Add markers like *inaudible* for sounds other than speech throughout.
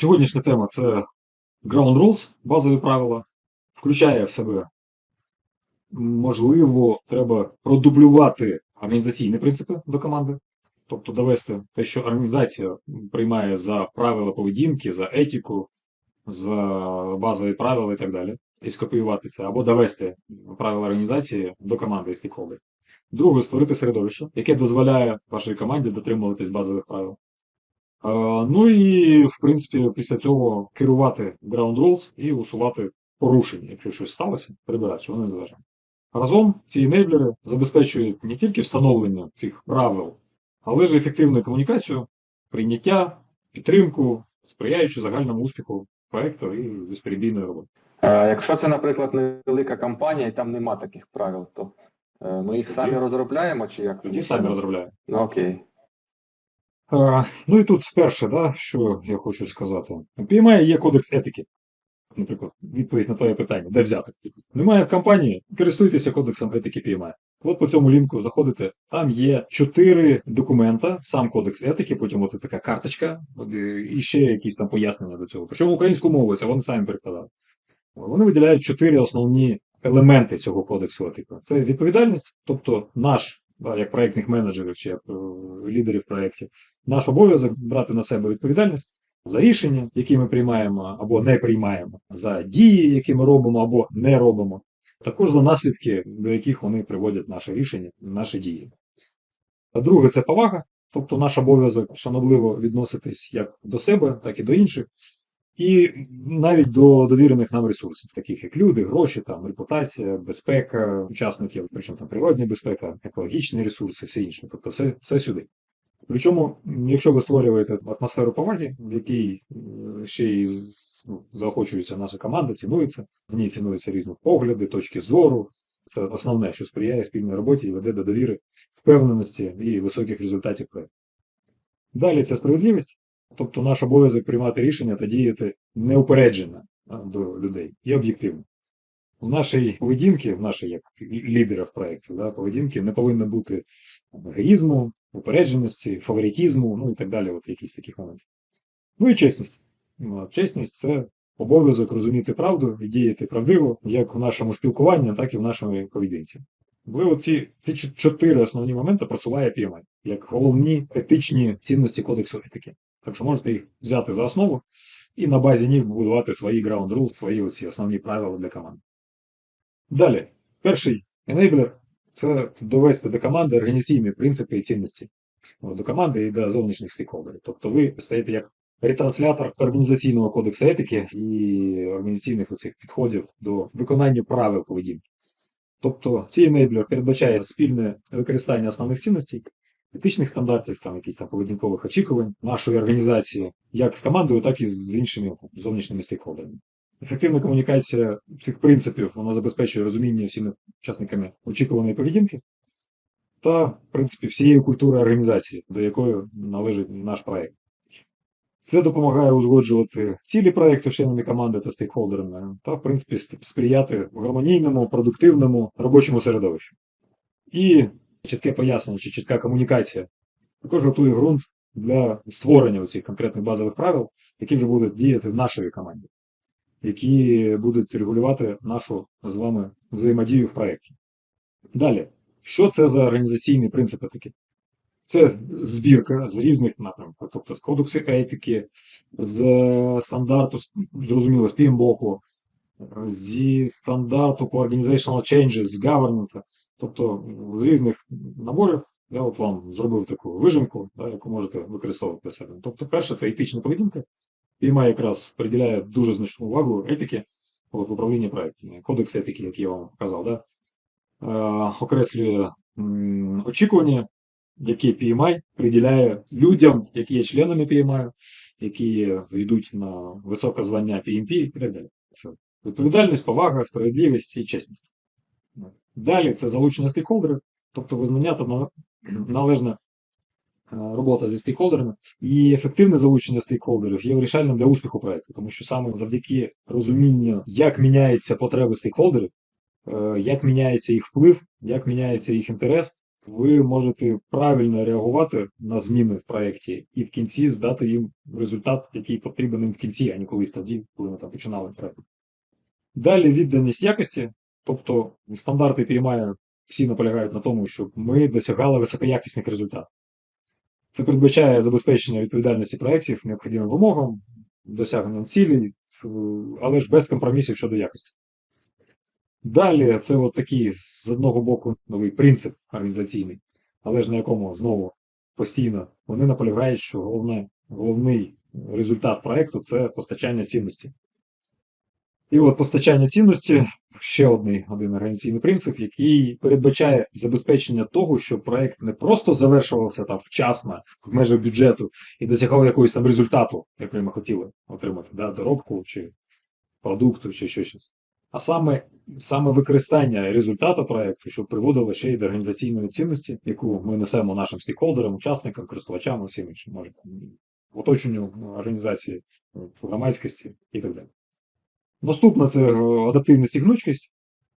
Сьогоднішня тема це Ground Rules, базові правила. Включає в себе, можливо, треба продублювати організаційні принципи до команди. Тобто довести те, що організація приймає за правила поведінки, за етику, за базові правила і так далі. І скопіювати це, або довести правила організації до команди і стейкхолдерів. Друге, створити середовище, яке дозволяє вашій команді дотримуватись базових правил. Е, Ну і, в принципі, після цього керувати ground rules і усувати порушення, якщо щось сталося, прибирати, що вони зважають. Разом ці енейблери забезпечують не тільки встановлення цих правил, але ж ефективну комунікацію, прийняття, підтримку, сприяючи загальному успіху проекту і безперебійної роботи. Е, Якщо це, наприклад, невелика компанія і там нема таких правил, то е, ми їх самі розробляємо чи як? Тоді самі розробляємо. Ну, окей. Е, Ну і тут перше, да, що я хочу сказати. У PMI є кодекс етики. Наприклад, відповідь на твоє питання, де взяти. Немає в компанії, користуйтеся кодексом етики PMI. От по цьому лінку заходите, там є чотири документа, сам кодекс етики, потім от така карточка, е, і ще якісь там пояснення до цього. Причому українською мовою, це вони самі перекладали. Вони виділяють чотири основні елементи цього кодексу етики. Це відповідальність, тобто наш, як проєктних менеджерів чи як е, лідерів проєктів, наш обов'язок брати на себе відповідальність за рішення, які ми приймаємо або не приймаємо, за дії, які ми робимо або не робимо, також за наслідки, до яких вони приводять наші рішення, наші дії. Друге це повага, тобто наш обов'язок шанобливо відноситись як до себе, так і до інших. І навіть до довірених нам ресурсів, таких як люди, гроші, там, репутація, безпека учасників, причому там природня безпека, екологічні ресурси, все інше. Тобто все, все сюди. Причому, якщо ви створюєте атмосферу поваги, в якій е, ще й ну, заохочується наша команда, цінується, в ній цінуються різні погляди, точки зору. Це основне, що сприяє спільній роботі і веде до довіри, впевненості і високих результатів. Далі це справедливість, тобто наш обов'язок приймати рішення та діяти неупереджено до людей і об'єктивно. В нашій поведінці, в нашій як лідера в проєкті, да, поведінки не повинно бути егоїзму, упередженості, фаворитізму, ну і так далі, от якісь таких моментів. Ну і чесність. Ну, Чесність це обов'язок розуміти правду і діяти правдиво, як в нашому спілкуванні, так і в нашій поведінці. Ви оці ці чотири основні моменти просуває PMI, як головні етичні цінності кодексу етики. Так що можете їх взяти за основу і на базі них будувати свої ground rules, свої оці основні правила для команди. Далі, перший enabler – це довести до команди організаційні принципи і цінності. До команди і до зовнішніх стейкхолдерів. Тобто ви стаєте як ретранслятор організаційного кодексу етики і організаційних оцих підходів до виконання правил поведінки. Тобто цей енейблер передбачає спільне використання основних цінностей, етичних стандартів, там якісь там поведінкових очікувань нашої організації, як з командою, так і з іншими зовнішніми стейкхолдерами. Ефективна комунікація цих принципів вона забезпечує розуміння всіми учасниками очікуваної поведінки та, в принципі, всієї культури організації, до якої належить наш проект. Це допомагає узгоджувати цілі проекту членами команди та стейкхолдерами, та, в принципі, сприяти гармонійному, продуктивному робочому середовищу. І чітке пояснення чи чітка комунікація також готує ґрунт для створення цих конкретних базових правил, які вже будуть діяти в нашій команді, які будуть регулювати нашу з вами взаємодію в проєкті. Далі, що це за організаційні принципи такі? Це збірка з різних напрямків, тобто з кодексу етики, з стандарту, зрозуміло, з PMBOK, зі стандарту по organizational changes, з governance, тобто з різних наборів я от вам зробив таку вижимку, да, яку можете використовувати для себе. Тобто, перше, це етична поведінка. PMI якраз приділяє дуже значну увагу етики от, в управлінні проєктами. Кодекс етики, який я вам показав, да, е, окреслює м, очікування, які PMI приділяє людям, які є членами PMI, які йдуть на високе звання PMP і так далі. Це відповідальність, повага, справедливість і чесність. Далі це залучення стейкхолдерів, тобто визнання та належна е, робота зі стейкхолдерами. І ефективне залучення стейкхолдерів є вирішальним для успіху проекту, тому що саме завдяки розумінню, як міняються потреби стейкхолдерів, е, як міняється їх вплив, як міняється їх інтерес, ви можете правильно реагувати на зміни в проєкті і в кінці здати їм результат, який потрібен їм в кінці, а не колись тоді, коли ми там починали проєкт. Далі відданість якості, тобто стандарти PMI всі наполягають на тому, щоб ми досягали високоякісних результатів. Це передбачає забезпечення відповідальності проєктів необхідним вимогам, досягненням цілей, але ж без компромісів щодо якості. Далі це от такий, з одного боку, новий принцип організаційний, але ж на якому знову постійно вони наполягають, що головне, головний результат проєкту це постачання цінності. І от постачання цінності ще один, один організаційний принцип, який передбачає забезпечення того, щоб проект не просто завершувався там вчасно в межах бюджету і досягав якогось там результату, який ми хотіли отримати, да, доробку чи продукту, чи що щось. А саме, саме використання результату проекту, щоб приводило ще й до організаційної цінності, яку ми несемо нашим стейкхолдерам, учасникам, користувачам всім іншим, може, оточенню організації, громадськості і так далі. Наступне це е, адаптивність і гнучкість.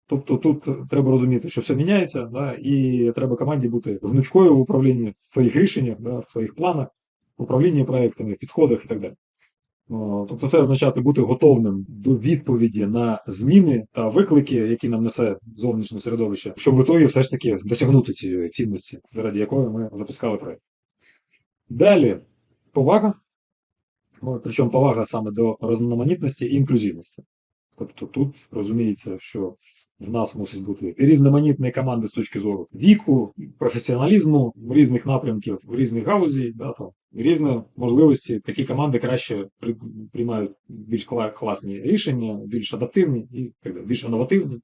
Тобто тут треба розуміти, що все міняється, да, і треба команді бути гнучкою в управлінні в своїх рішеннях, да, в своїх планах, в управлінні проектами, в підходах і так далі. Тобто це означає бути готовним до відповіді на зміни та виклики, які нам несе зовнішнє середовище, щоб в ітогі все ж таки досягнути цієї цінності, заради якої ми запускали проект. Далі повага. Ну, Причому повага саме до різноманітності і інклюзивності. Тобто тут розуміється, що в нас мусить бути різноманітні команди з точки зору віку, професіоналізму, різних напрямків, різних галузей, да, там, різні можливості. Такі команди краще при- приймають більш класні рішення, більш адаптивні і так далі, більш інновативні.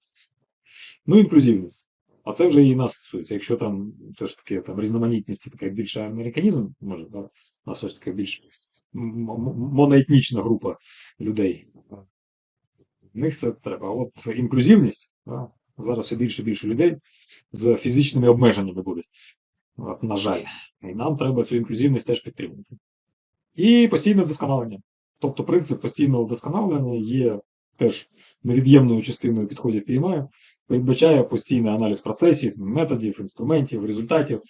Ну, інклюзивність. А це вже і нас стосується. Якщо там все ж таки там різноманітність, така більше американізм, може, да, у нас все ж таки більш моноетнічна група людей. В них це треба. А от інклюзивність, да, зараз все більше і більше людей з фізичними обмеженнями будуть. От, на жаль. І нам треба цю інклюзивність теж підтримувати. І постійне вдосконалення. Тобто принцип постійного вдосконалення є теж невід'ємною частиною підходів PMI, передбачає постійний аналіз процесів, методів, інструментів, результатів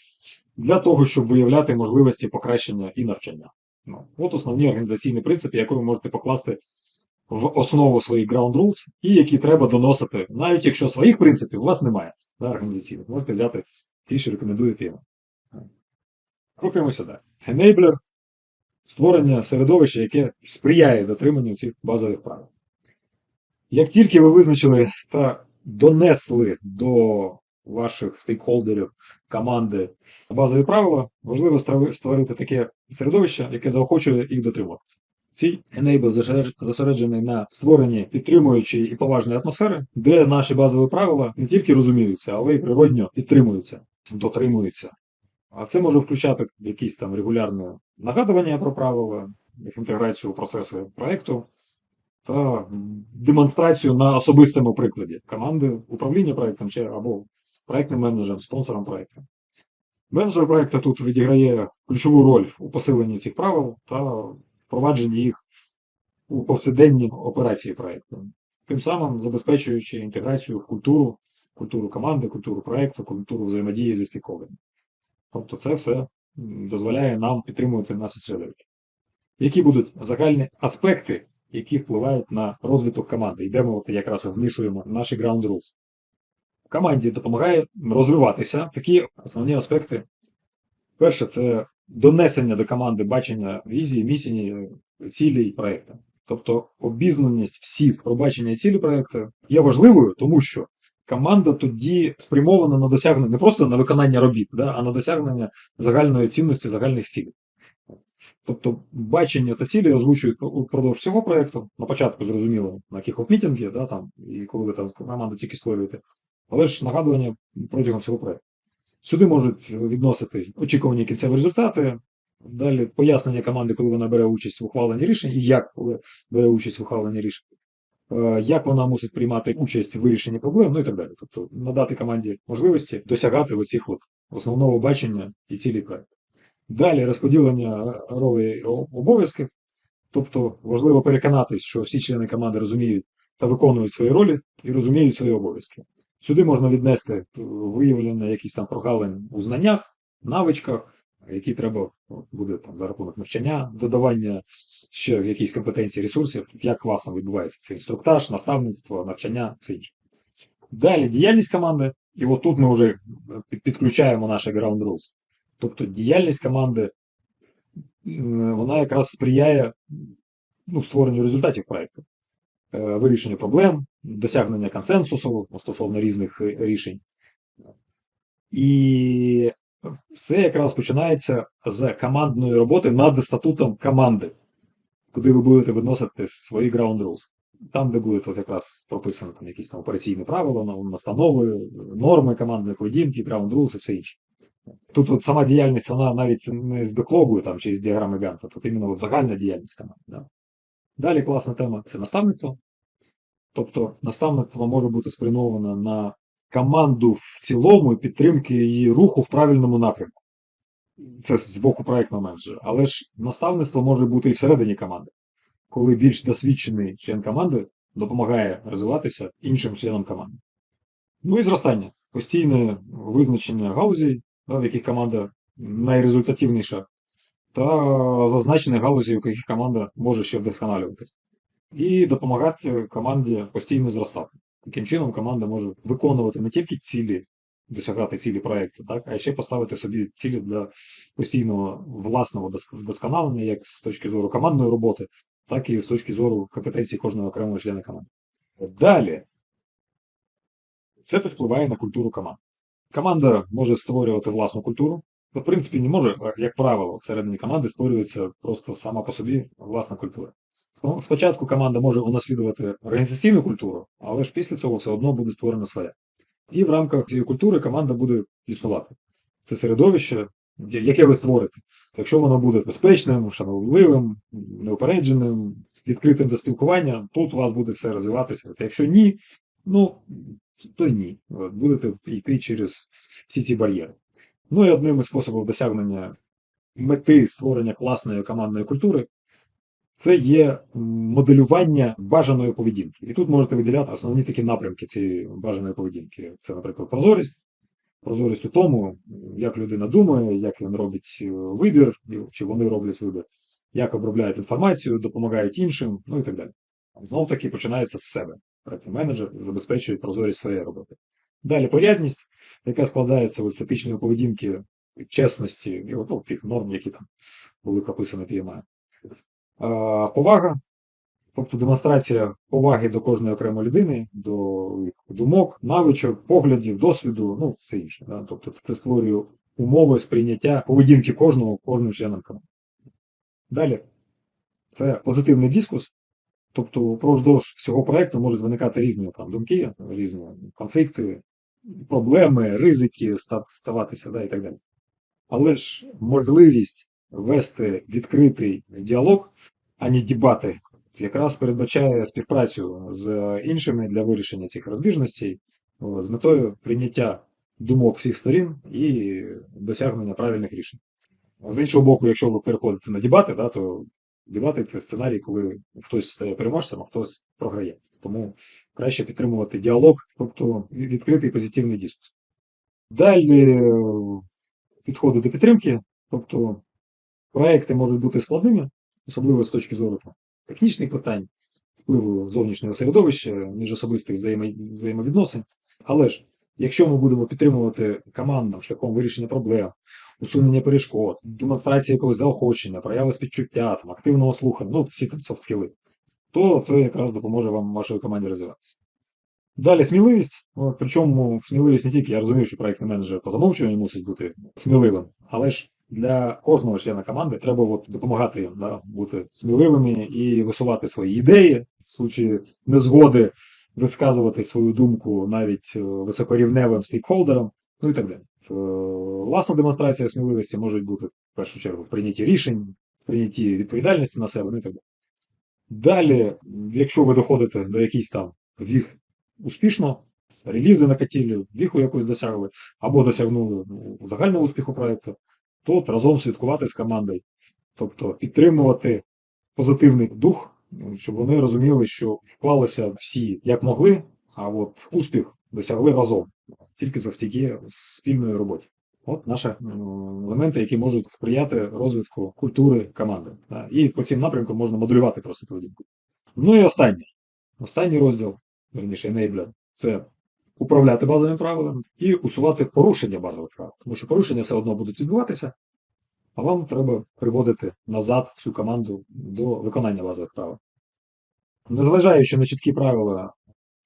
для того, щоб виявляти можливості покращення і навчання. Ну, от основні організаційні принципи, які ви можете покласти в основу своїх ground rules, і які треба доносити, навіть якщо своїх принципів у вас немає да, організаційних, можете взяти ті, що рекомендує PMI. Рухаємося далі. Enabler створення середовища, яке сприяє дотриманню цих базових правил. Як тільки ви визначили та донесли до ваших стейкхолдерів команди базові правила, важливо створити таке середовище, яке заохочує їх дотримуватися. Цей enable зосереджений на створенні підтримуючої і поважної атмосфери, де наші базові правила не тільки розуміються, але й природньо підтримуються, дотримуються. А це може включати якісь там регулярне нагадування про правила, їх інтеграцію у процеси проекту та демонстрацію на особистому прикладі команди управління проектом чи або проектним менеджером, спонсором проекту. Менеджер проекту тут відіграє ключову роль у посиленні цих правил та впровадженні їх у повсякденні операції проекту, тим самим забезпечуючи інтеграцію в культуру, культуру команди, культуру проекту, культуру взаємодії зі стейкхолдерами. Тобто це все дозволяє нам підтримувати наше середовище. Які будуть загальні аспекти, які впливають на розвиток команди? Йдемо от якраз вмішуємо наші ground rules. Команді допомагає розвиватися такі основні аспекти. Перше, це донесення до команди бачення візії, місії, цілей проекту. Тобто обізнаність всіх про бачення і цілі проекту є важливою, тому що команда тоді спрямована на досягнення не просто на виконання робіт, да, а на досягнення загальної цінності, загальних цілей. Тобто бачення та цілі озвучують упродовж всього проєкту. На початку зрозуміло на кіхоф мітингі, да, там, і коли ви там команду тільки створюєте, але ж нагадування протягом всього проєкту. Сюди можуть відноситись очікувані кінцеві результати, далі пояснення команди, коли вона бере участь в ухваленні рішень, і як коли бере участь в ухваленні рішень, е, як вона мусить приймати участь в вирішенні проблем, ну і так далі. Тобто надати команді можливості досягати оцих от основного бачення і цілі проекту. Далі розподілення ролей обов'язків. Тобто важливо переконатись, що всі члени команди розуміють та виконують свої ролі і розуміють свої обов'язки. Сюди можна віднести е, виявлення якісь там прогалин у знаннях, навичках, які треба буде там за рахунок навчання, додавання ще якісь компетенції ресурсів, як класно відбувається це інструктаж, наставництво, навчання, все інше. Далі діяльність команди, і от тут ми вже підключаємо наші ground rules. Тобто діяльність команди вона якраз сприяє ну, створенню результатів проєкту, е, вирішенню проблем, досягнення консенсусу стосовно різних е, рішень. І все якраз починається з командної роботи над статутом команди, куди ви будете виносити свої ground rules. Там, де будуть от якраз прописані там якісь там операційні правила, настанови, норми командної поведінки, ground rules і все інше. Тут от сама діяльність, вона навіть не з беклогу там, чи з діаграми Ганта, тут іменно загальна діяльність команди. Да. Далі класна тема це наставництво. Тобто наставництво може бути спрямоване на команду в цілому і підтримки її руху в правильному напрямку. Це з боку проєктного менеджера. Але ж наставництво може бути і всередині команди, коли більш досвідчений член команди допомагає розвиватися іншим членам команди. Ну і зростання. Постійне визначення да, в яких команда найрезультативніша, та зазначені галузі, в яких команда може ще вдосконалюватися. І допомагати команді постійно зростати. Таким чином, команда може виконувати не тільки цілі, досягати цілі проєкту, так, а ще поставити собі цілі для постійного власного вдосконалення, як з точки зору командної роботи, так і з точки зору компетенцій кожного окремого члена команди. Далі. Все це впливає на культуру команди. Команда може створювати власну культуру. Ну, В принципі, не може, як правило, всередині команди створюється просто сама по собі власна культура. Спочатку команда може унаслідувати організаційну культуру, але ж після цього все одно буде створена своя. І в рамках цієї культури команда буде існувати. Це середовище, яке ви створите. Якщо воно буде безпечним, шанобливим, неупередженим, відкритим до спілкування, тут у вас буде все розвиватися. Якщо ні, ну то ні. Будете йти через всі ці бар'єри. Ну і одним із способів досягнення мети створення класної командної культури це є моделювання бажаної поведінки. І тут можете виділяти основні такі напрямки цієї бажаної поведінки. Це, наприклад, прозорість. Прозорість у тому, як людина думає, як він робить е, вибір, чи вони роблять вибір, як обробляють інформацію, допомагають іншим, ну і так далі. Знов таки починається з себе. Проектний менеджер забезпечує прозорість своєї роботи. Далі порядність, яка складається з етичної поведінки, чесності і ну, тих норм, які там були прописані PMI. А, повага, тобто демонстрація поваги до кожної окремої людини, до їх думок, навичок, поглядів, досвіду, ну все інше. Да? Тобто це створює умови сприйняття поведінки кожного кожним членом команди. Далі, це позитивний дискус. Тобто впродовж всього проекту можуть виникати різні там думки, різні конфлікти, проблеми, ризики ставатися да, і так далі. Але ж можливість вести відкритий діалог, а не дебати, якраз передбачає співпрацю з іншими для вирішення цих розбіжностей з метою прийняття думок всіх сторін і досягнення правильних рішень. З іншого боку, якщо ви переходите на дебати, да, то дебати це сценарій, коли хтось стає переможцем, а хтось програє. Тому краще підтримувати діалог, тобто відкритий позитивний дискус. Далі е, підходи до підтримки, тобто проекти можуть бути складними, особливо з точки зору технічних питань, впливу зовнішнього середовища, міжособистих взаємо- взаємовідносин. Але ж, якщо ми будемо підтримувати командам шляхом вирішення проблем, усунення перешкод, демонстрації якогось заохочення, прояви співчуття, там, активного слухання, ну, всі там софт-скіли, то це якраз допоможе вам вашій команді розвиватися. Далі сміливість. Причому сміливість не тільки, я розумію, що проєктний менеджер по замовчуванню мусить бути сміливим, але ж для кожного члена команди треба от, допомагати їм да, бути сміливими і висувати свої ідеї, в случаї незгоди висказувати свою думку навіть е, високорівневим стейкхолдерам, ну і так далі. Е, Власна демонстрація сміливості може бути в першу чергу в прийнятті рішень, в прийнятті відповідальності на себе, ну і так далі. Далі, якщо ви доходите до якихось там віх успішно, релізи накатили, віху якусь досягли, або досягнули ну, загального успіху проєкту, то разом святкувати з командою. Тобто підтримувати позитивний дух, щоб вони розуміли, що вклалися всі як могли, а от успіх досягли разом, тільки завдяки спільної роботі. От наші елементи, які можуть сприяти розвитку культури команди. І по цим напрямкам можна моделювати просто поведінку. Ну і останнє. Останній розділ, верніше, enabler, це управляти базовими правилами і усувати порушення базових правил. Тому що порушення все одно будуть відбуватися, а вам треба приводити назад цю команду до виконання базових правил. Незважаючи на чіткі правила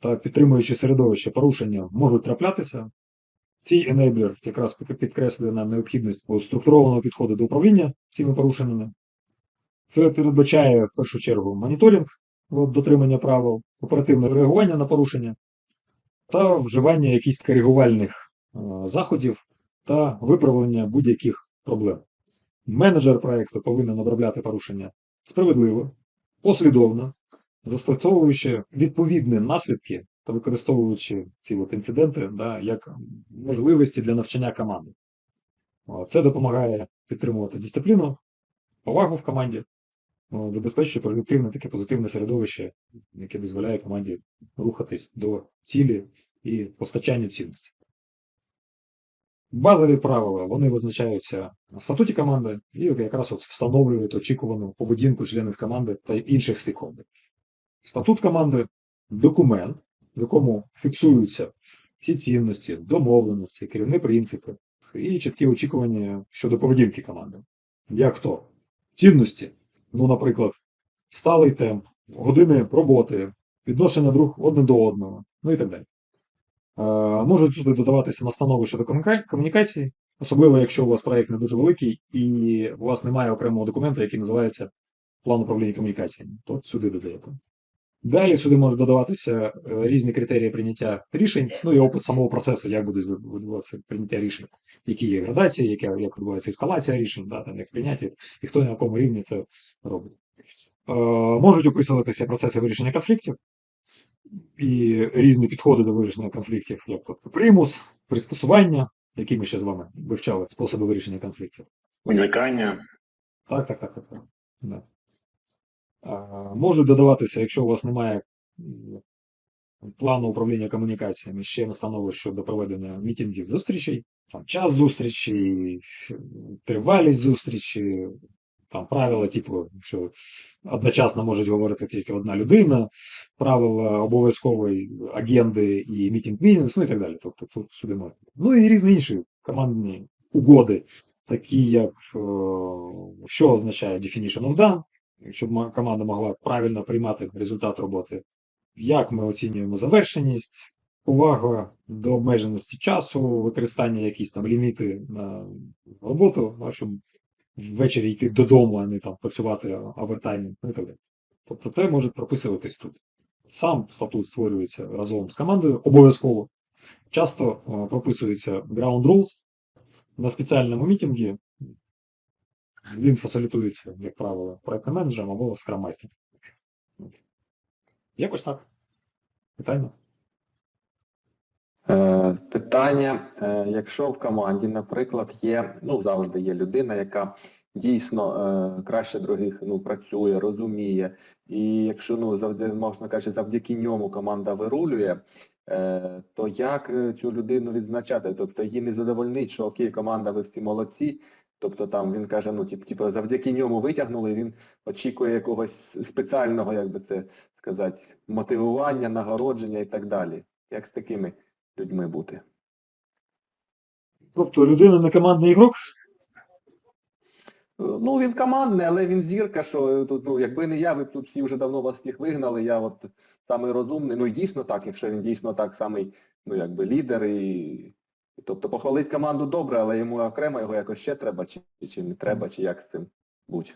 та підтримуючи середовище, порушення можуть траплятися. Цей енейблер якраз підкреслює нам необхідність структурованого підходу до управління цими порушеннями. Це передбачає в першу чергу моніторинг дотримання правил, оперативне реагування на порушення та вживання якихось коригувальних е, заходів та виправлення будь-яких проблем. Менеджер проекту повинен обробляти порушення справедливо, послідовно, застосовуючи відповідні наслідки та використовуючи ці от інциденти да, як можливості для навчання команди. Це допомагає підтримувати дисципліну, повагу в команді, забезпечує продуктивне таке позитивне середовище, яке дозволяє команді рухатись до цілі і постачанню цінності. Базові правила вони визначаються в статуті команди і якраз от встановлюють очікувану поведінку членів команди та інших стейкхолдерів. Статут команди документ, в якому фіксуються всі цінності, домовленості, керівні принципи і чіткі очікування щодо поведінки команди. Як то? Цінності, ну, наприклад, сталий темп, години роботи, відношення друг один до одного, ну і так далі. Е, Можуть сюди додаватися настанови щодо комунікації, особливо якщо у вас проєкт не дуже великий і у вас немає окремого документа, який називається план управління комунікаціями, то сюди додаєте. Далі сюди можуть додаватися е, різні критерії прийняття рішень, ну і опис самого процесу, як буде відбуватися прийняття рішень, які є градації, яка, як відбувається ескалація рішень, да, там, як прийняття, і хто на якому рівні це робить. Е, можуть описуватися процеси вирішення конфліктів і різні підходи до вирішення конфліктів, як тут примус, пристосування, які ми ще з вами вивчали, способи вирішення конфліктів. Уникання. Так, так, так, так. так. Да. Можуть додаватися, якщо у вас немає плану управління комунікаціями, ще настанови щодо проведення мітингів, зустрічей, там час зустрічі, тривалість зустрічі, там правила, типу, що одночасно може говорити тільки одна людина, правила обов'язкової агенди і мітинг мінінг ну і так далі. Тобто тут сюди можна. Ну і різні інші командні угоди, такі як е, що означає definition of done, щоб ма- команда могла правильно приймати результат роботи, як ми оцінюємо завершеність, увага до обмеженості часу, використання якісь там ліміти на роботу, щоб ввечері йти додому, а не там працювати овертаймом, ну і так далі. Тобто це може прописуватись тут. Сам статут створюється разом з командою обов'язково. Часто прописується ground rules на спеціальному мітингі. Він фасилітується, як правило, проектним менеджером або скрам-майстером. Якось так. Питання? Е, Питання, е, якщо в команді, наприклад, є, ну завжди є людина, яка дійсно е, краще других ну, працює, розуміє, і якщо ну завжди можна кажучи, завдяки ньому команда вирулює, то як цю людину відзначати? Тобто її не задовольнить, що окей, команда, ви всі молодці. Тобто там він каже, ну тип, типу, завдяки ньому витягнули, він очікує якогось спеціального, як би це сказати, мотивування, нагородження і так далі. Як з такими людьми бути? Тобто людина не командний ігрок, Е, Ну, він командний, але він зірка, що е, тут, ну, якби не я, ви б тут всі вже давно вас всіх вигнали, я от самий розумний. Ну і дійсно так, якщо він дійсно так самий, ну якби лідер і. Тобто похвалить команду добре, але йому окремо його якось ще треба, чи, чи не треба, чи як з цим бути.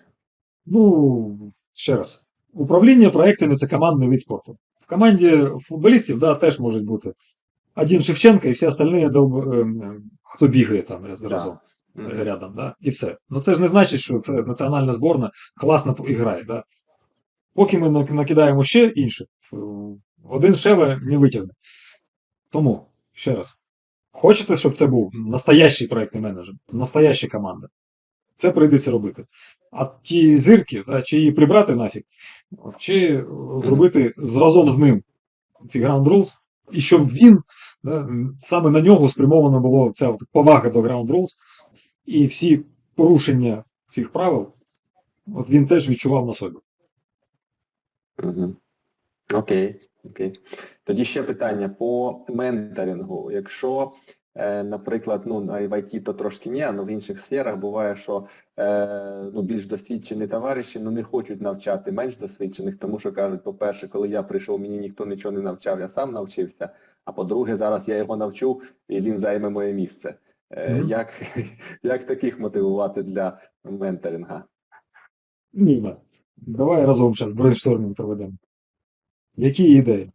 Ну, ще раз. Управління проектами це командний вид спорту. В команді футболістів да, теж можуть бути один Шевченко і всі остальні, ем, хто бігає там раз- Да. разом рядом, да, і все. Ну це ж не значить, що це національна зборна класно грає. Да. Поки ми накидаємо ще інших, е, один шеве не витягне. Тому, ще раз, хочете, щоб це був настоящий проектний менеджер, настояща команда. Це прийдеться робити. А ті зірки, да, чи її прибрати нафіг, чи зробити разом з ним ці ground rules, і щоб він да, саме на нього спрямована була ця повага до Ground Rules, і всі порушення цих правил, от він теж відчував на собі. Окей, окей. Тоді ще питання по менторингу. Якщо, е, наприклад, ну в ІТ то трошки ні, але в інших сферах буває, що е, ну, більш досвідчені товариші ну, не хочуть навчати менш досвідчених, тому що кажуть, по-перше, коли я прийшов, мені ніхто нічого не навчав, я сам навчився. А по-друге, зараз я його навчу, і він займе моє місце. Мгм. як, *laughs* як таких мотивувати для менторинга? Не знаю. Давай разом зараз брейнштормінг проведемо. Які ідеї?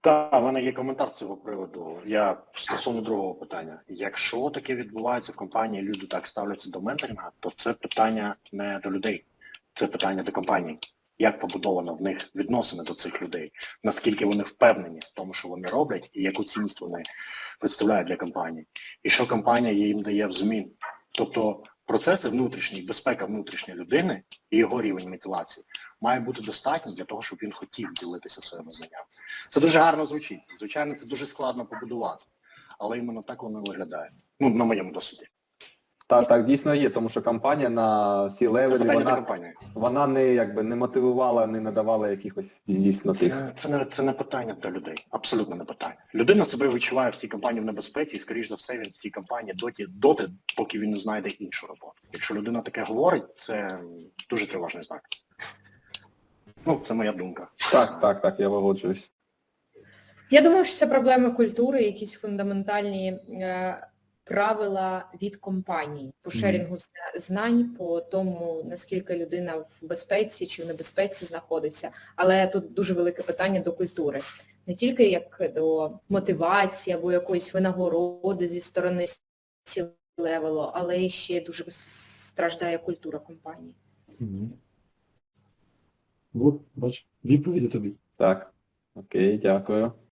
Так, в мене є коментар з цього приводу. Я стосовно другого питання. Якщо таке відбувається в компанії, люди так ставляться до менторинга, то це питання не до людей, це питання до компанії. Як побудовано в них відносини до цих людей, наскільки вони впевнені в тому, що вони роблять, і яку цінність вони представляють для компанії, і що компанія їм дає взамін. Тобто процеси внутрішні, безпека внутрішньої людини і його рівень мотивації має бути достатній для того, щоб він хотів ділитися своїми знаннями. Це дуже гарно звучить. Звичайно, це дуже складно побудувати, але іменно так воно виглядає. Ну, на моєму досвіді. Так, так, дійсно є, тому що компанія на Це питання до вона, компанії. вона не якби не мотивувала, не надавала якихось дійсно тих. Це, це, не, це не питання до людей. Абсолютно не питання. Людина себе відчуває в цій компанії в небезпеці, і, скоріш за все, він в цій компанії доті, доти, поки він не знайде іншу роботу. Якщо людина таке говорить, це дуже тривожний знак. Ну, це моя думка. Так, так, так, я погоджуюсь. Я думаю, що це проблеми культури, якісь фундаментальні е, правила від компанії по шерінгу знань, по тому, наскільки людина в безпеці чи в небезпеці знаходиться. Але тут дуже велике питання до культури. Не тільки як до мотивації або якоїсь винагороди зі сторони левелу, але і ще дуже страждає культура компанії. Мгм. От, бач, відповіді тобі. Так. Окей, дякую.